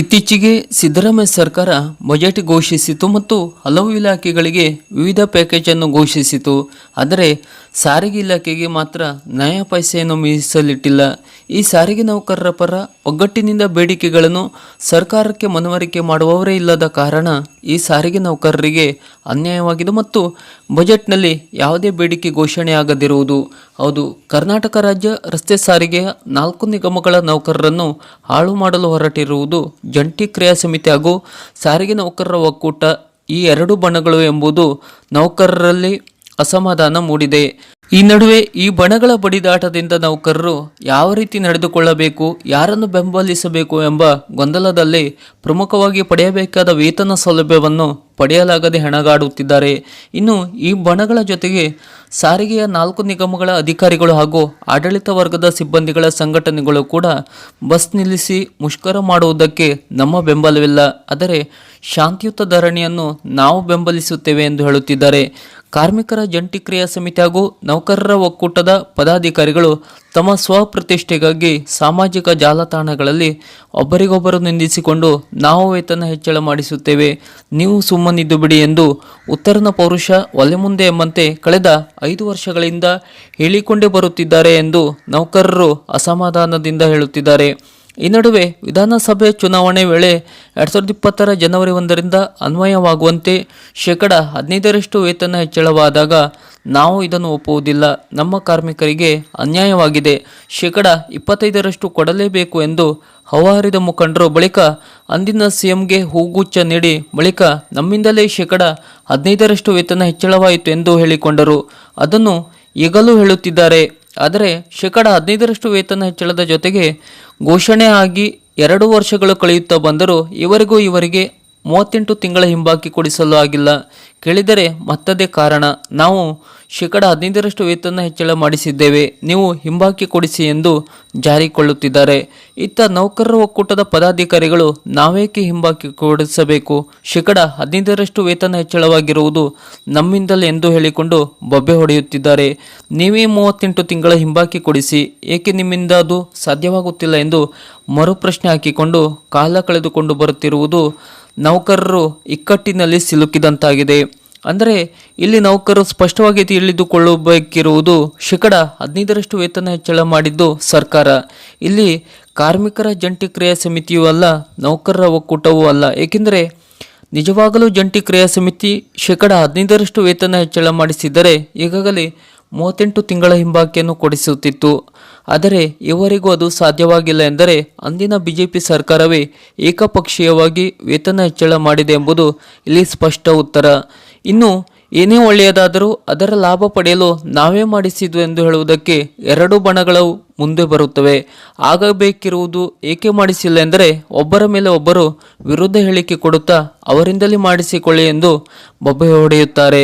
ಇತ್ತೀಚೆಗೆ ಸಿದ್ದರಾಮಯ್ಯ ಸರ್ಕಾರ ಬಜೆಟ್ ಘೋಷಿಸಿತು ಮತ್ತು ಹಲವು ಇಲಾಖೆಗಳಿಗೆ ವಿವಿಧ ಪ್ಯಾಕೇಜ್ ಅನ್ನು ಘೋಷಿಸಿತು. ಆದರೆ ಸಾರಿಗೆ ಇಲಾಖೆಗೆ ಮಾತ್ರ ನ್ಯಾಯ ಪೈಸೆಯನ್ನು ಮೀಸಲಿಟ್ಟಿಲ್ಲ. ಈ ಸಾರಿಗೆ ನೌಕರರ ಪರ ಒಗ್ಗಟ್ಟಿನಿಂದ ಬೇಡಿಕೆಗಳನ್ನು ಸರ್ಕಾರಕ್ಕೆ ಮನವರಿಕೆ ಮಾಡುವವರೇ ಇಲ್ಲದ ಕಾರಣ ಈ ಸಾರಿಗೆ ನೌಕರರಿಗೆ ಅನ್ಯಾಯವಾಗಿದೆ ಮತ್ತು ಬಜೆಟ್ನಲ್ಲಿ ಯಾವುದೇ ಬೇಡಿಕೆ ಘೋಷಣೆಯಾಗದಿರುವುದು ಹೌದು, ಕರ್ನಾಟಕ ರಾಜ್ಯ ರಸ್ತೆ ಸಾರಿಗೆಯ ನಾಲ್ಕು ನಿಗಮಗಳ ನೌಕರರನ್ನು ಹಾಳು ಮಾಡಲು ಹೊರಟಿರುವುದು ಜಂಟಿ ಕ್ರಿಯಾ ಸಮಿತಿ ಹಾಗೂ ಸಾರಿಗೆ ನೌಕರರ ಒಕ್ಕೂಟ. ಈ ಎರಡು ಬಣಗಳು ಎಂಬುದು ನೌಕರರಲ್ಲಿ ಅಸಮಾಧಾನ ಮೂಡಿದೆ. ಈ ನಡುವೆ ಈ ಬಣಗಳ ಬಡಿದಾಟದಿಂದ ನೌಕರರು ಯಾವ ರೀತಿ ನಡೆದುಕೊಳ್ಳಬೇಕು, ಯಾರನ್ನು ಬೆಂಬಲಿಸಬೇಕು ಎಂಬ ಗೊಂದಲದಲ್ಲಿ ಪ್ರಮುಖವಾಗಿ ಪಡೆಯಬೇಕಾದ ವೇತನ ಸೌಲಭ್ಯವನ್ನು ಪಡೆಯಲಾಗದೆ ಹೆಣಗಾಡುತ್ತಿದ್ದಾರೆ. ಇನ್ನು ಈ ಬಣಗಳ ಜೊತೆಗೆ ಸಾರಿಗೆಯ ನಾಲ್ಕು ನಿಗಮಗಳ ಅಧಿಕಾರಿಗಳು ಹಾಗೂ ಆಡಳಿತ ವರ್ಗದ ಸಿಬ್ಬಂದಿಗಳ ಸಂಘಟನೆಗಳು ಕೂಡ ಬಸ್ ನಿಲ್ಲಿಸಿ ಮುಷ್ಕರ ಮಾಡುವುದಕ್ಕೆ ನಮ್ಮ ಬೆಂಬಲವಿಲ್ಲ. ಆದರೆ ಶಾಂತಿಯುತ ಧರಣಿಯನ್ನು ನಾವು ಬೆಂಬಲಿಸುತ್ತೇವೆ ಎಂದು ಹೇಳುತ್ತಿದ್ದಾರೆ. ಕಾರ್ಮಿಕರ ಜಂಟಿ ಕ್ರಿಯಾ ಸಮಿತಿ ಹಾಗೂ ನೌಕರರ ಒಕ್ಕೂಟದ ಪದಾಧಿಕಾರಿಗಳು ತಮ್ಮ ಸ್ವಪ್ರತಿಷ್ಠೆಗಾಗಿ ಸಾಮಾಜಿಕ ಜಾಲತಾಣಗಳಲ್ಲಿ ಒಬ್ಬರಿಗೊಬ್ಬರು ನಿಂದಿಸಿಕೊಂಡು, ನಾವು ವೇತನ ಹೆಚ್ಚಳ ಮಾಡಿಸುತ್ತೇವೆ, ನೀವು ಸುಮ್ಮನಿದ್ದು ಬಿಡಿ ಎಂದು ಉತ್ತರನ ಪೌರುಷ ಒಲೆ ಮುಂದೆ ಎಂಬಂತೆ ಕಳೆದ ಐದು ವರ್ಷಗಳಿಂದ ಹೇಳಿಕೊಂಡೇ ಬರುತ್ತಿದ್ದಾರೆ ಎಂದು ನೌಕರರು ಅಸಮಾಧಾನದಿಂದ ಹೇಳುತ್ತಿದ್ದಾರೆ. ಈ ನಡುವೆ ವಿಧಾನಸಭೆ ಚುನಾವಣೆ ವೇಳೆ ಎರಡು ಸಾವಿರದ ಇಪ್ಪತ್ತರ ಜನವರಿ ಒಂದರಿಂದ ಅನ್ವಯವಾಗುವಂತೆ ಶೇಕಡ ಹದಿನೈದರಷ್ಟು ವೇತನ ಹೆಚ್ಚಳವಾದಾಗ ನಾವು ಇದನ್ನು ಒಪ್ಪುವುದಿಲ್ಲ. ನಮ್ಮ ಕಾರ್ಮಿಕರಿಗೆ ಅನ್ಯಾಯವಾಗಿದೆ. ಶೇಕಡ ಇಪ್ಪತ್ತೈದರಷ್ಟು ಕೊಡಲೇಬೇಕು ಎಂದು ಹವಾರಿದ ಮುಖಂಡರು ಬಳಿಕ ಅಂದಿನ ಸಿಎಂಗೆ ಹೂಗುಚ್ಛ ನೀಡಿ ಬಳಿಕ ನಮ್ಮಿಂದಲೇ ಶೇಕಡ ಹದಿನೈದರಷ್ಟು ವೇತನ ಹೆಚ್ಚಳವಾಯಿತು ಎಂದು ಹೇಳಿಕೊಂಡರು. ಅದನ್ನು ಈಗಲೂ ಹೇಳುತ್ತಿದ್ದಾರೆ. ಆದರೆ ಶೇಕಡ ಹದಿನೈದರಷ್ಟು ವೇತನ ಹೆಚ್ಚಳದ ಜೊತೆಗೆ ಘೋಷಣೆ ಆಗಿ ಎರಡು ವರ್ಷಗಳು ಕಳೆಯುತ್ತಾ ಬಂದರೂ ಇವರಿಗೂ ಇವರಿಗೆ ಮೂವತ್ತೆಂಟು ತಿಂಗಳ ಹಿಂಬಾಕಿ ಕೊಡಿಸಲು ಆಗಿಲ್ಲ. ಕೇಳಿದರೆ ಮತ್ತದೇ ಕಾರಣ. ನಾವು ಶೇಕಡ ಹದಿನೈದರಷ್ಟು ವೇತನ ಹೆಚ್ಚಳ ಮಾಡಿಸಿದ್ದೇವೆ. ನೀವು ಹಿಂಬಾಕಿ ಕೊಡಿಸಿ ಎಂದು ಜಾರಿಕೊಳ್ಳುತ್ತಿದ್ದಾರೆ. ಇತ್ತ ನೌಕರರ ಒಕ್ಕೂಟದ ಪದಾಧಿಕಾರಿಗಳು ನಾವೇಕೆ ಹಿಂಬಾಕಿ ಕೊಡಿಸಬೇಕು? ಶೇಕಡ ಹದಿನೈದರಷ್ಟು ವೇತನ ಹೆಚ್ಚಳವಾಗಿರುವುದು ನಮ್ಮಿಂದಲೇ ಎಂದು ಹೇಳಿಕೊಂಡು ಬೊಬ್ಬೆ ಹೊಡೆಯುತ್ತಿದ್ದಾರೆ. ನೀವೇ ಮೂವತ್ತೆಂಟು ತಿಂಗಳ ಹಿಂಬಾಕಿ ಕೊಡಿಸಿ. ಏಕೆ ನಿಮ್ಮಿಂದ ಅದು ಸಾಧ್ಯವಾಗುತ್ತಿಲ್ಲ ಎಂದು ಮರುಪ್ರಶ್ನೆ ಹಾಕಿಕೊಂಡು ಕಾಲ ಕಳೆದುಕೊಂಡು ಬರುತ್ತಿರುವುದು ನೌಕರರು ಇಕ್ಕಟ್ಟಿನಲ್ಲಿ ಸಿಲುಕಿದಂತಾಗಿದೆ. ಅಂದರೆ ಇಲ್ಲಿ ನೌಕರರು ಸ್ಪಷ್ಟವಾಗಿ ತಿಳಿದುಕೊಳ್ಳಬೇಕಿರುವುದು ಶೇಕಡ ಹದಿನೈದರಷ್ಟು ವೇತನ ಹೆಚ್ಚಳ ಮಾಡಿದ್ದು ಸರ್ಕಾರ. ಇಲ್ಲಿ ಕಾರ್ಮಿಕರ ಜಂಟಿ ಕ್ರಿಯಾ ಸಮಿತಿಯೂ ಅಲ್ಲ, ನೌಕರರ ಒಕ್ಕೂಟವೂ ಅಲ್ಲ. ಏಕೆಂದರೆ ನಿಜವಾಗಲೂ ಜಂಟಿ ಕ್ರಿಯಾ ಸಮಿತಿ ಶೇಕಡ ಹದಿನೈದರಷ್ಟು ವೇತನ ಹೆಚ್ಚಳ ಮಾಡಿಸಿದ್ದರೆ ಈಗಾಗಲೇ ಮೂವತ್ತೆಂಟು ತಿಂಗಳ ಹಿಂಬಾಕಿಯನ್ನು ಕೊಡಿಸುತ್ತಿತ್ತು. ಆದರೆ ಇವರಿಗೂ ಅದು ಸಾಧ್ಯವಾಗಿಲ್ಲ ಎಂದರೆ ಅಂದಿನ ಬಿಜೆಪಿ ಸರ್ಕಾರವೇ ಏಕಪಕ್ಷೀಯವಾಗಿ ವೇತನ ಹೆಚ್ಚಳ ಮಾಡಿದೆ ಎಂಬುದು ಇಲ್ಲಿ ಸ್ಪಷ್ಟ ಉತ್ತರ. ಇನ್ನು ಏನೇ ಒಳ್ಳೆಯದಾದರೂ ಅದರ ಲಾಭ ಪಡೆಯಲು ನಾವೇ ಮಾಡಿಸಿದ್ದು ಎಂದು ಹೇಳುವುದಕ್ಕೆ ಎರಡು ಬಣಗಳು ಮುಂದೆ ಬರುತ್ತವೆ. ಆಗಬೇಕಿರುವುದು ಏಕೆ ಮಾಡಿಸಿಲ್ಲ ಎಂದರೆ ಒಬ್ಬರ ಮೇಲೆ ಒಬ್ಬರು ವಿರುದ್ಧ ಹೇಳಿಕೆ ಕೊಡುತ್ತಾ ಅವರಿಂದಲೇ ಮಾಡಿಸಿಕೊಳ್ಳಿ ಎಂದು ಬೊಬ್ಬೆ ಹೊಡೆಯುತ್ತಾರೆ.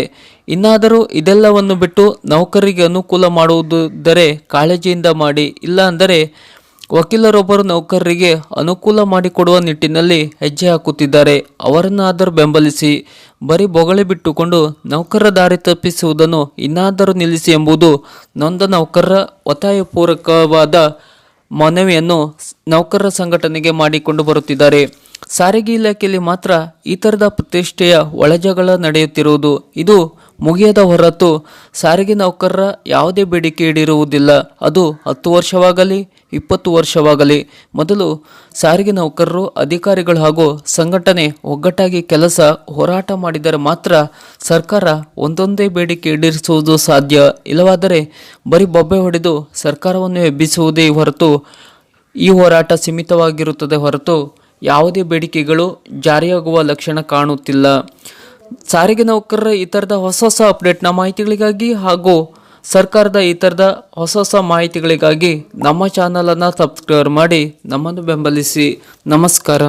ಇನ್ನಾದರೂ ಇದೆಲ್ಲವನ್ನು ಬಿಟ್ಟು ನೌಕರಿಗೆ ಅನುಕೂಲ ಮಾಡುವುದಿದ್ದರೆ ಕಾಳಜಿಯಿಂದ ಮಾಡಿ ಇಲ್ಲ ಅಂದರೆ ವಕೀಲರೊಬ್ಬರು ನೌಕರರಿಗೆ ಅನುಕೂಲ ಮಾಡಿಕೊಡುವ ನಿಟ್ಟಿನಲ್ಲಿ ಹೆಜ್ಜೆ ಹಾಕುತ್ತಿದ್ದಾರೆ. ಅವರನ್ನಾದರೂ ಬೆಂಬಲಿಸಿ, ಬರೀ ಬೊಗಳೆ ಬಿಟ್ಟುಕೊಂಡು ನೌಕರರ ದಾರಿ ತಪ್ಪಿಸುವುದನ್ನು ಇನ್ನಾದರೂ ನಿಲ್ಲಿಸಿ ಎಂಬುದು ನೊಂದ ನೌಕರರ ಒತ್ತಾಯಪೂರ್ವಕವಾದ ಮನವಿಯನ್ನು ನೌಕರರ ಸಂಘಟನೆಗೆ ಮಾಡಿಕೊಂಡು ಬರುತ್ತಿದ್ದಾರೆ. ಸಾರಿಗೆ ಇಲಾಖೆಯಲ್ಲಿ ಮಾತ್ರ ಈ ಥರದ ಪ್ರತಿಷ್ಠೆಯ ಒಳಜಗಳ ನಡೆಯುತ್ತಿರುವುದು. ಇದು ಮುಗಿಯದ ಹೊರತು ಸಾರಿಗೆ ನೌಕರರ ಯಾವುದೇ ಬೇಡಿಕೆ ಈಡೇರುವುದಿಲ್ಲ. ಅದು ಹತ್ತು ವರ್ಷವಾಗಲಿ, ಇಪ್ಪತ್ತು ವರ್ಷವಾಗಲಿ. ಮೊದಲು ಸಾರಿಗೆ ನೌಕರರು, ಅಧಿಕಾರಿಗಳು ಹಾಗೂ ಸಂಘಟನೆ ಒಗ್ಗಟ್ಟಾಗಿ ಕೆಲಸ ಹೋರಾಟ ಮಾಡಿದರೆ ಮಾತ್ರ ಸರ್ಕಾರ ಒಂದೊಂದೇ ಬೇಡಿಕೆ ಈಡೇರಿಸುವುದು ಸಾಧ್ಯ. ಇಲ್ಲವಾದರೆ ಬರೀ ಬೊಬ್ಬೆ ಹೊಡೆದು ಸರ್ಕಾರವನ್ನು ಎಬ್ಬಿಸುವುದೇ ಹೊರತು ಈ ಹೋರಾಟ ಸೀಮಿತವಾಗಿರುತ್ತದೆ ಹೊರತು ಯಾವುದೇ ಬೇಡಿಕೆಗಳು ಜಾರಿಯಾಗುವ ಲಕ್ಷಣ ಕಾಣುತ್ತಿಲ್ಲ. ಸಾರಿಗೆ ನೌಕರರ ಈ ಥರದ ಹೊಸ ಹೊಸ ಅಪ್ಡೇಟ್ನ ಮಾಹಿತಿಗಳಿಗಾಗಿ ಹಾಗೂ ಸರ್ಕಾರದ ಈ ಥರದ ಹೊಸ ಹೊಸ ಮಾಹಿತಿಗಳಿಗಾಗಿ ನಮ್ಮ ಚಾನಲನ್ನು ಸಬ್ಸ್ಕ್ರೈಬ್ ಮಾಡಿ ನಮ್ಮನ್ನು ಬೆಂಬಲಿಸಿ. ನಮಸ್ಕಾರ.